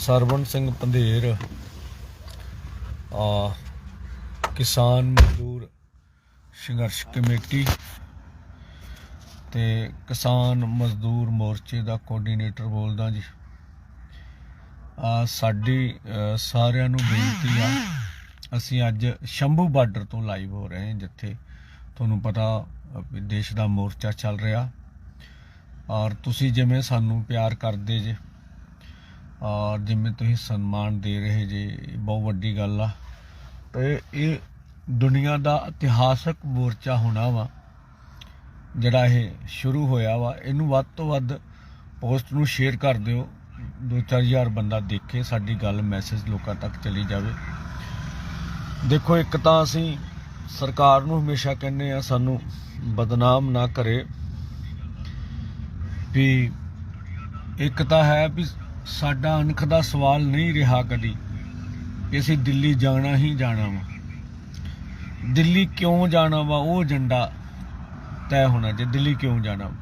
ਸਰਵਣ ਸਿੰਘ ਪੰਧੇਰ ਆ ਕਿਸਾਨ ਮਜ਼ਦੂਰ ਸੰਘਰਸ਼ ਕਮੇਟੀ ਤੇ ਕਿਸਾਨ ਮਜ਼ਦੂਰ ਮੋਰਚੇ ਦਾ ਕੋਆਰਡੀਨੇਟਰ ਬੋਲਦਾ ਜੀ। ਆ ਸਾਡੀ ਸਾਰਿਆਂ ਨੂੰ ਬੇਨਤੀ ਆ, ਅਸੀਂ ਅੱਜ ਸ਼ੰਭੂ ਬਾਰਡਰ ਤੋਂ ਲਾਈਵ ਹੋ ਰਹੇ ਹਾਂ ਜਿੱਥੇ ਤੁਹਾਨੂੰ ਪਤਾ ਵੀ ਦੇਸ਼ ਦਾ ਮੋਰਚਾ ਚੱਲ ਰਿਹਾ। ਔਰ ਤੁਸੀਂ ਜਿਵੇਂ ਸਾਨੂੰ ਪਿਆਰ ਕਰਦੇ ਜੇ ਔਰ ਜਿਵੇਂ ਤੁਸੀਂ ਸਨਮਾਨ ਦੇ ਰਹੇ ਜੇ, ਇਹ ਬਹੁਤ ਵੱਡੀ ਗੱਲ ਆ। ਤੇ ਇਹ ਦੁਨੀਆ ਦਾ ਇਤਿਹਾਸਕ ਮੋਰਚਾ ਹੋਣਾ ਵਾ, ਜਿਹੜਾ ਇਹ ਸ਼ੁਰੂ ਹੋਇਆ ਵਾ, ਇਹਨੂੰ ਵੱਧ ਤੋਂ ਵੱਧ ਪੋਸਟ ਨੂੰ ਸ਼ੇਅਰ ਕਰ ਦਿਓ। 2-4000 ਬੰਦਾ ਦੇਖੇ, ਸਾਡੀ ਗੱਲ ਮੈਸੇਜ ਲੋਕਾਂ ਤੱਕ ਚਲੀ ਜਾਵੇ। ਦੇਖੋ, ਇੱਕ ਤਾਂ ਅਸੀਂ ਸਰਕਾਰ ਨੂੰ ਹਮੇਸ਼ਾ ਕਹਿੰਦੇ ਆ, ਸਾਨੂੰ ਬਦਨਾਮ ਨਾ ਕਰੇ। ਵੀ ਇੱਕ ਤਾਂ ਹੈ ਵੀ ਸਾਡਾ ਅਣਖ ਦਾ ਸਵਾਲ ਨਹੀਂ ਰਿਹਾ ਕਦੀ। ਕਿ ਅਸੀਂ ਦਿੱਲੀ ਜਾਣਾ ਹੀ ਜਾਣਾ ਵਾ। ਦਿੱਲੀ ਕਿਉਂ ਜਾਣਾ ਵਾ, ਉਹ ਏਜੰਡਾ ਤੈਅ ਹੋਣਾ ਜੇ ਦਿੱਲੀ ਕਿਉਂ ਜਾਣਾ ਵਾ।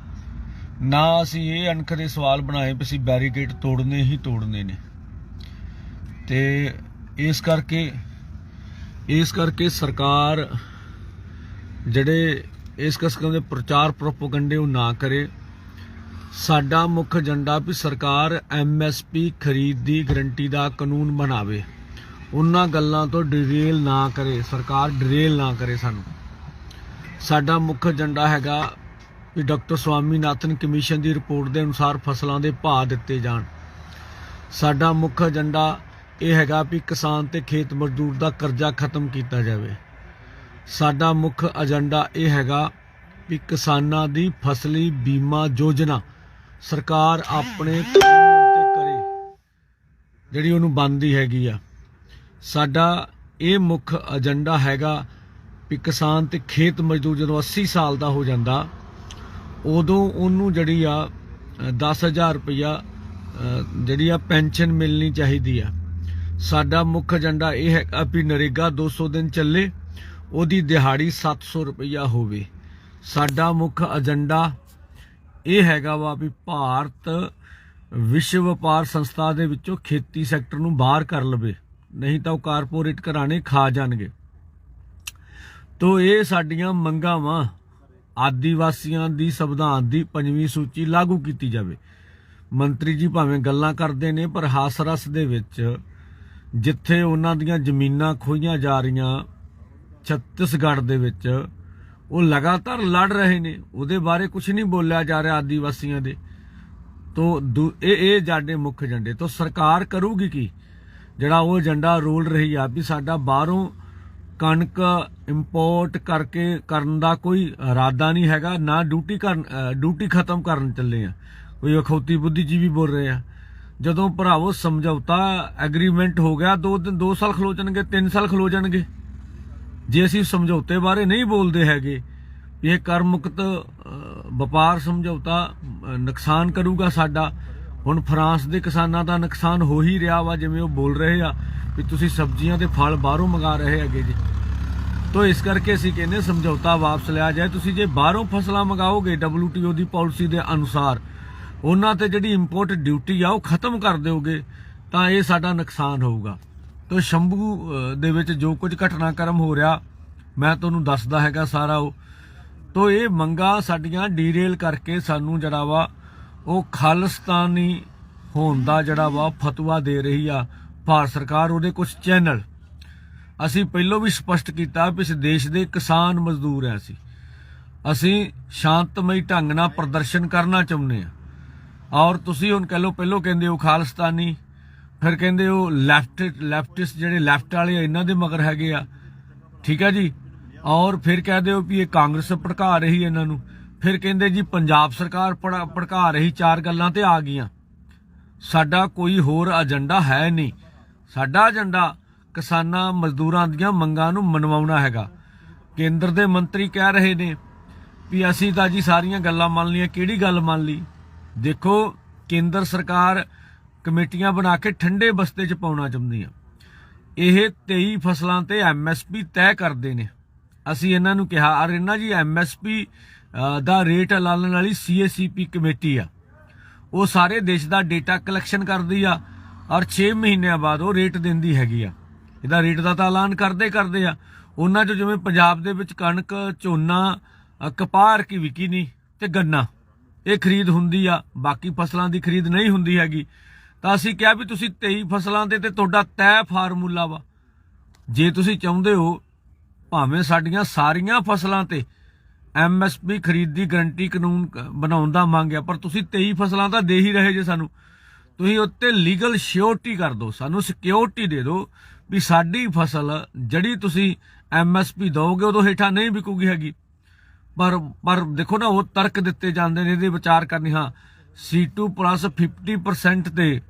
ਨਾ ਅਸੀਂ ਇਹ ਅਣਖ ਦੇ ਸਵਾਲ ਬਣਾਏ ਵੀ ਅਸੀਂ ਬੈਰੀਕੇਡ ਤੋੜਨੇ ਹੀ ਤੋੜਨੇ ਨੇ। ਤੇ ਇਸ ਕਰਕੇ ਇਸ ਕਰਕੇ ਸਰਕਾਰ ਜਿਹੜੇ ਇਸ ਕਿਸਮ ਦੇ ਪ੍ਰਚਾਰ ਪ੍ਰੋਪਗੈਂਡੇ ਉਹ ਨਾ ਕਰੇ। ਸਾਡਾ ਮੁੱਖ ਏਜੰਡਾ ਵੀ ਸਰਕਾਰ ਐਮਐਸਪੀ ਖਰੀਦ ਦੀ ਗਰੰਟੀ ਦਾ ਕਾਨੂੰਨ ਬਣਾਵੇ। ਉਹਨਾਂ ਗੱਲਾਂ ਤੋਂ ਡਿਰੇਲ ਨਾ ਕਰੇ, ਸਰਕਾਰ ਡਿਰੇਲ ਨਾ ਕਰੇ ਸਾਨੂੰ। ਸਾਡਾ ਮੁੱਖ ਏਜੰਡਾ ਹੈਗਾ ਵੀ ਡਾਕਟਰ ਸਵਾਮੀਨਾਥਨ ਕਮਿਸ਼ਨ ਦੀ ਰਿਪੋਰਟ ਦੇ ਅਨੁਸਾਰ ਫਸਲਾਂ ਦੇ ਭਾਅ ਦਿੱਤੇ ਜਾਣ। ਸਾਡਾ ਮੁੱਖ ਏਜੰਡਾ ਇਹ ਹੈਗਾ ਵੀ ਕਿਸਾਨ ਤੇ ਖੇਤ ਮਜ਼ਦੂਰ ਦਾ ਕਰਜ਼ਾ ਖਤਮ ਕੀਤਾ ਜਾਵੇ। ਸਾਡਾ ਮੁੱਖ ਏਜੰਡਾ ਇਹ ਹੈਗਾ ਵੀ ਕਿਸਾਨਾਂ ਦੀ ਫਸਲੀ ਬੀਮਾ ਯੋਜਨਾ ਸਰਕਾਰ ਆਪਣੇ ਪ੍ਰੀਮੀਅਮ ਤੇ ਕਰੇ। ਜਿਹੜੀ ਉਹਨੂੰ ਬੰਦੀ ਹੈਗੀ ਆ। ਸਾਡਾ ਇਹ ਮੁੱਖ ਏਜੰਡਾ ਹੈਗਾ ਵੀ ਕਿਸਾਨ ਤੇ ਖੇਤ ਮਜ਼ਦੂਰ ਜਦੋਂ 80 ਸਾਲ ਦਾ ਹੋ ਜਾਂਦਾ ਉਦੋਂ ਉਹਨੂੰ ਜਿਹੜੀ ਆ ਅ, 10000 ਰੁਪਇਆ ਜਿਹੜੀ ਆ ਪੈਨਸ਼ਨ ਮਿਲਣੀ ਚਾਹੀਦੀ ਆ। ਸਾਡਾ ਮੁੱਖ ਏਜੰਡਾ ਇਹ ਹੈ ਵੀ ਨਰੇਗਾ 200 ਦਿਨ ਚੱਲੇ ਉਹਦੀ ਦਿਹਾੜੀ 700 ਰੁਪਇਆ ਹੋਵੇ। ਸਾਡਾ ਮੁੱਖ ਏਜੰਡਾ ਇਹ ਹੈਗਾ ਵਾ ਵੀ ਭਾਰਤ ਵਿਸ਼ਵ ਵਪਾਰ ਸੰਸਥਾ ਦੇ ਵਿੱਚੋਂ ਖੇਤੀ ਸੈਕਟਰ ਨੂੰ ਬਾਹਰ ਕਰ ਲਵੇ, ਨਹੀਂ ਤਾਂ ਉਹ ਕਾਰਪੋਰੇਟ ਘਰਾਣੇ ਖਾ ਜਾਣਗੇ। ਤੋ ਇਹ ਸਾਡੀਆਂ ਮੰਗਾਂ ਵਾਂ ਆਦੀਵਾਸੀਆਂ ਦੀ ਸੰਵਿਧਾਨ ਦੀ ਪੰਜਵੀਂ ਸੂਚੀ ਲਾਗੂ ਕੀਤੀ ਜਾਵੇ। ਮੰਤਰੀ ਜੀ ਭਾਵੇਂ ਗੱਲਾਂ ਕਰਦੇ ਨੇ, ਪਰ ਹਾਸਰਸ ਦੇ ਵਿੱਚ ਜਿੱਥੇ ਉਹਨਾਂ ਦੀਆਂ ਜ਼ਮੀਨਾਂ ਖੋਈਆਂ ਜਾ ਰਹੀਆਂ, ਛੱਤੀਸਗੜ੍ਹ ਦੇ ਵਿੱਚ ਉਹ ਲਗਾਤਾਰ ਲੜ ਰਹੇ ਨੇ, ਉਹਦੇ ਬਾਰੇ ਕੁਝ ਨਹੀਂ ਬੋਲਿਆ ਜਾ ਰਿਹਾ ਆਦੀਵਾਸੀਆਂ ਦੇ। ਤੋ ਦੂ- ਇਹ ਇਹ ਸਾਡੇ ਮੁੱਖ ਏਜੰਡੇ। ਤੋਂ ਸਰਕਾਰ ਕਰੂਗੀ ਕੀ? ਜਿਹੜਾ ਉਹ ਏਜੰਡਾ ਰੋਲ ਰਹੀ ਆ ਵੀ ਸਾਡਾ ਬਾਹਰੋਂ ਕਣਕ ਇੰਪੋਰਟ ਕਰਕੇ ਕਰਨ ਦਾ ਕੋਈ ਇਰਾਦਾ ਨਹੀਂ ਹੈਗਾ, ਨਾ ਡਿਊਟੀ ਕਰਨ ਡਿਊਟੀ ਖਤਮ ਕਰਨ ਚੱਲੇ ਆ। ਕੋਈ ਅਖੌਤੀ ਬੁੱਧੀਜੀਵੀ ਬੋਲ ਰਹੇ ਆ। ਜਦੋਂ ਭਰਾਵੋ ਸਮਝੌਤਾ ਐਗਰੀਮੈਂਟ ਹੋ ਗਿਆ, ਦੋ ਦਿਨ 2 ਸਾਲ ਖਲੋ ਜਾਣਗੇ 3 ਸਾਲ ਖਲੋ ਜਾਣਗੇ। ਜੇ ਅਸੀਂ ਸਮਝੌਤੇ ਬਾਰੇ ਨਹੀਂ ਬੋਲਦੇ ਹੈਗੇ ਵੀ ਇਹ ਕਰ ਮੁਕਤ ਵਪਾਰ ਸਮਝੌਤਾ ਨੁਕਸਾਨ ਕਰੂਗਾ ਸਾਡਾ। ਹੁਣ ਫਰਾਂਸ ਦੇ ਕਿਸਾਨਾਂ ਦਾ ਨੁਕਸਾਨ ਹੋ ਹੀ ਰਿਹਾ ਵਾ, ਜਿਵੇਂ ਉਹ ਬੋਲ ਰਹੇ ਆ ਵੀ ਤੁਸੀਂ ਸਬਜ਼ੀਆਂ ਤੇ ਫਲ ਬਾਹਰੋਂ ਮੰਗਾ ਰਹੇ ਹੈਗੇ ਜੀ। ਤੋ ਇਸ ਕਰਕੇ ਅਸੀਂ ਕਹਿੰਦੇ ਸਮਝੌਤਾ ਵਾਪਸ ਲਿਆ ਜਾਏ। ਤੁਸੀਂ ਜੇ ਬਾਹਰੋਂ ਫਸਲਾਂ ਮੰਗਾਓਗੇ WTO ਦੀ ਪਾਲਿਸੀ ਦੇ ਅਨੁਸਾਰ, ਉਹਨਾਂ ਤੇ ਜਿਹੜੀ ਇੰਪੋਰਟ ਡਿਊਟੀ ਆ ਉਹ ਖਤਮ ਕਰ ਦਿਓਗੇ, ਤਾਂ ਇਹ ਸਾਡਾ ਨੁਕਸਾਨ ਹੋਊਗਾ। ਤੋ ਸ਼ੰਭੂ ਦੇ ਵਿੱਚ ਜੋ ਕੁਝ ਘਟਨਾਕ੍ਰਮ ਹੋ ਰਿਹਾ, ਮੈਂ ਤੁਹਾਨੂੰ ਦੱਸਦਾ ਹੈਗਾ ਸਾਰਾ ਉਹ। ਤੋ ਇਹ ਮੰਗਾ ਸਾਡੀਆਂ ਡੀਰੇਲ ਕਰਕੇ ਸਾਨੂੰ ਜਿਹੜਾ ਵਾ, ਉਹ ਖਾਲਿਸਤਾਨੀ ਹੋਣ ਦਾ ਜਿਹੜਾ ਵਾ ਫਤਵਾ ਦੇ ਰਹੀ ਆ ਭਾਰਤ ਸਰਕਾਰ ਉਹਦੇ ਕੁਝ ਚੈਨਲ। ਅਸੀਂ ਪਹਿਲਾਂ ਵੀ ਸਪਸ਼ਟ ਕੀਤਾ ਵੀ ਇਸ ਦੇਸ਼ ਦੇ ਕਿਸਾਨ ਮਜ਼ਦੂਰ ਆ ਅਸੀਂ। ਅਸੀਂ ਸ਼ਾਂਤਮਈ ਢੰਗ ਨਾਲ ਪ੍ਰਦਰਸ਼ਨ ਕਰਨਾ ਚਾਹੁੰਦੇ ਆ। ਔਰ ਤੁਸੀਂ ਹੁਣ ਕਹ ਲਓ, ਪਹਿਲਾਂ ਕਹਿੰਦੇ ਹੋ ਖਾਲਿਸਤਾਨੀ ਫਿਰ ਕਹਿੰਦੇ ਉਹ ਲੈਫਟ ਲੈਫਟਿਸਟ ਜਿਹੜੇ ਲੈਫਟ ਵਾਲੇ ਆ, ਇਹਨਾਂ ਦੇ ਮਗਰ ਹੈਗੇ ਆ। ਠੀਕ ਹੈ ਜੀ? ਔਰ ਫਿਰ ਕਹਦੇ ਹੋ ਵੀ ਇਹ ਕਾਂਗਰਸ ਭੜਕਾ ਰਹੀ ਇਹਨਾਂ ਨੂੰ। ਫਿਰ ਕਹਿੰਦੇ ਜੀ ਪੰਜਾਬ ਸਰਕਾਰ ਭੜਕਾ ਰਹੀ ਚਾਰ ਗੱਲਾਂ ਤੇ ਆ ਗਈਆਂ। ਸਾਡਾ ਕੋਈ ਹੋਰ ਏਜੰਡਾ ਹੈ ਨਹੀਂ। ਸਾਡਾ ਏਜੰਡਾ ਕਿਸਾਨਾਂ ਮਜ਼ਦੂਰਾਂ ਦੀਆਂ ਮੰਗਾਂ ਨੂੰ ਮਨਵਾਉਣਾ ਹੈਗਾ। ਕੇਂਦਰ ਦੇ ਮੰਤਰੀ ਕਹਿ ਰਹੇ ਨੇ ਵੀ ਅਸੀਂ ਤਾਂ ਜੀ ਸਾਰੀਆਂ ਗੱਲਾਂ ਮੰਨ ਲਈਆਂ ਕਿਹੜੀ ਗੱਲ ਮੰਨ ਲਈ? ਦੇਖੋ ਕੇਂਦਰ ਸਰਕਾਰ ਕਮੇਟੀਆਂ ਬਣਾ ਕੇ ਠੰਡੇ ਬਸਤੇ 'ਚ ਪਾਉਣਾ ਚਾਹੁੰਦੀ ਆ ਇਹ 23 ਫਸਲਾਂ ਤੇ ਐਮਐਸਪੀ ਤੈਅ ਕਰਦੇ ਨੇ। ਅਸੀਂ ਇਹਨਾਂ ਨੂੰ ਕਿਹਾ ਅਰ ਇਹਨਾਂ ਜੀ ਐਮਐਸਪੀ ਦਾ ਰੇਟ ਐਲਾਨਣ ਵਾਲੀ ਸੀਏਸੀਪੀ ਕਮੇਟੀ ਆ। ਉਹ ਸਾਰੇ ਦੇਸ਼ ਦਾ ਡੇਟਾ ਕਲੈਕਸ਼ਨ ਕਰਦੀ ਆ ਔਰ 6 ਮਹੀਨਿਆਂ ਬਾਅਦ ਉਹ ਰੇਟ ਦਿੰਦੀ ਹੈਗੀ ਆ। ਇਹਦਾ ਰੇਟ ਦਾ ਤਾਂ ਐਲਾਨ ਕਰਦੇ ਕਰਦੇ ਆ। ਉਹਨਾਂ 'ਚ ਜਿਵੇਂ ਪੰਜਾਬ ਦੇ ਵਿੱਚ ਕਣਕ ਝੋਨਾ ਅ, ਕਪਾਹ ਕੀ ਵਿਕੀ ਨਹੀਂ ਤੇ ਗੰਨਾ ਇਹ ਖਰੀਦ ਹੁੰਦੀ ਆ। ਬਾਕੀ ਫਸਲਾਂ ਦੀ ਖਰੀਦ ਨਹੀਂ ਹੁੰਦੀ ਹੈਗੀ। ਤਾਂ ਅਸੀਂ ਕਿਹਾ ਵੀ ਤੁਸੀਂ 23 ਫਸਲਾਂ ਦੇ ਤੇ ਤੁਹਾਡਾ ਤੈਅ ਫਾਰਮੂਲਾ ਵਾ। ਜੇ ਤੁਸੀਂ ਚਾਹੁੰਦੇ ਹੋ ਭਾਵੇਂ ਸਾਡੀਆਂ ਸਾਰੀਆਂ ਫਸਲਾਂ ਤੇ ਐਮਐਸਪੀ ਖਰੀਦ ਦੀ ਗਰੰਟੀ ਕਾਨੂੰਨ ਕ- ਬਣਾਉਣ ਦਾ ਮੰਗਿਆ ਪਰ ਤੁਸੀਂ 23 ਫਸਲਾਂ ਤਾਂ ਦੇ ਹੀ ਰਹੇ ਜੇ ਸਾਨੂੰ। ਤੁਸੀਂ ਉੱਤੇ ਲੀਗਲ ਸ਼ਿਓਰਟੀ ਕਰ ਦਿਓ, ਸਾਨੂੰ ਸਿਕਿਉਰਿਟੀ ਦੇ ਦਿਓ ਵੀ ਸਾਡੀ ਫਸਲ ਜਿਹੜੀ ਤੁਸੀਂ ਐਮਐਸਪੀ ਦੋਗੇ ਉਦੋਂ ਹੇਠਾਂ ਨਹੀਂ ਵਿਕੂਗੀ ਹੈਗੀ। ਪਰ ਪਰ ਦੇਖੋ ਨਾ, ਉਹ ਤਰਕ ਦਿੱਤੇ ਜਾਂਦੇ ਨੇ, ਇਹਦੇ ਵਿਚਾਰ ਕਰਨੀ, ਹਾਂ। C2 ਪਲੱਸ 50% ਤੇ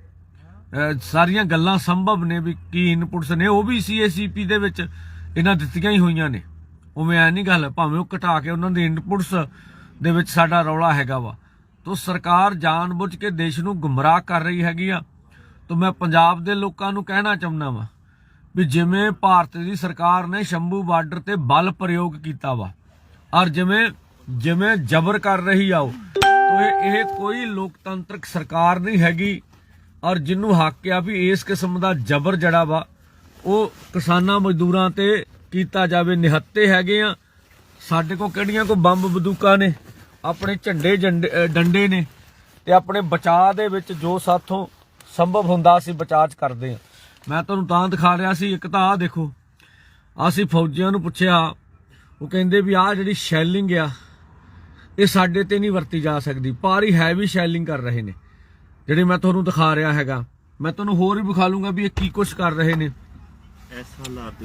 ਸਾਰੀਆਂ ਗੱਲਾਂ ਸੰਭਵ ਨੇ ਵੀ ਕੀ ਇਨਪੁਟਸ ਨੇ, ਉਹ ਵੀ CACP ਦੇ ਵਿੱਚ ਇਹਨਾਂ ਦਿੱਤੀਆਂ ਹੀ ਹੋਈਆਂ ਨੇ। ਉਵੇਂ ਐ ਨਹੀਂ ਗੱਲ, ਭਾਵੇਂ ਉਹ ਘਟਾ ਕੇ ਉਹਨਾਂ ਦੇ ਇਨਪੁਟਸ ਦੇ ਵਿੱਚ ਸਾਡਾ ਰੌਲਾ ਹੈਗਾ ਵਾ। ਤੋ ਸਰਕਾਰ ਜਾਣਬੁੱਝ ਕੇ ਦੇਸ਼ ਨੂੰ ਗੁੰਮਰਾਹ ਕਰ ਰਹੀ ਹੈਗੀ ਆ। ਤੋ ਮੈਂ ਪੰਜਾਬ ਦੇ ਲੋਕਾਂ ਨੂੰ ਕਹਿਣਾ ਚਾਹੁੰਦਾ ਵਾਂ ਵੀ ਜਿਵੇਂ ਭਾਰਤ ਦੀ ਸਰਕਾਰ ਨੇ ਸ਼ੰਭੂ ਬਾਰਡਰ ਤੇ ਬਲ ਪ੍ਰਯੋਗ ਕੀਤਾ ਵਾ, ਔਰ ਜਿਵੇਂ ਜਿਵੇਂ ਜ਼ਬਰ ਕਰ ਰਹੀ ਆ ਉਹ ਤੋ ਇਹ ਕੋਈ ਲੋਕਤੰਤਰਕ ਸਰਕਾਰ ਨਹੀਂ ਹੈਗੀ। ਔਰ ਜਿਹਨੂੰ ਹੱਕ ਆ ਵੀ ਇਸ ਕਿਸਮ ਦਾ ਜ਼ਬਰ ਜੜਾ ਵਾ, ਉਹ ਕਿਸਾਨਾਂ ਮਜ਼ਦੂਰਾਂ ਤੇ ਕੀਤਾ ਜਾਵੇ, ਨਿਹੱਤੇ ਹੈਗੇ ਆ। ਸਾਡੇ ਕੋਲ ਕਿਹੜੀਆਂ ਕੋ ਬੰਬ ਬੰਦੂਕਾਂ ਨੇ? ਆਪਣੇ ਝੰਡੇ ਜੰਡੇ- ਡੰਡੇ ਨੇ। ਤੇ ਆਪਣੇ ਬਚਾਅ ਦੇ ਵਿੱਚ ਜੋ ਸਾਥੋਂ ਸੰਭਵ ਹੁੰਦਾ, ਅਸੀਂ ਬਚਾਅ ਚ ਕਰਦੇ ਆ। ਮੈਂ ਤੁਹਾਨੂੰ ਤਾਂ ਦਿਖਾ ਰਿਹਾ ਸੀ, ਇੱਕ ਤਾਂ ਆਹ ਦੇਖੋ। ਅਸੀਂ ਫੌਜੀਆਂ ਨੂੰ ਪੁੱਛਿਆ, ਉਹ ਕਹਿੰਦੇ ਵੀ ਆਹ ਜਿਹੜੀ ਸ਼ੈਲਿੰਗ ਆ ਇਹ ਸਾਡੇ ਤੇ ਨਹੀਂ ਵਰਤੀ ਜਾ ਸਕਦੀ। ਪਾਰੀ ਹੈਵੀ ਸ਼ੈਲਿੰਗ ਕਰ ਰਹੇ ਨੇ। ਜਿਹੜੇ ਮੈਂ ਤੁਹਾਨੂੰ ਦਿਖਾ ਰਿਹਾ ਹੈਗਾ, ਮੈਂ ਤੁਹਾਨੂੰ ਹੋਰ ਵੀ ਵਿਖਾ ਲੂੰਗਾ ਵੀ ਇਹ ਕੀ ਕੁਛ ਕਰ ਰਹੇ ਨੇ। ਇਸ ਹਾਲਾਤ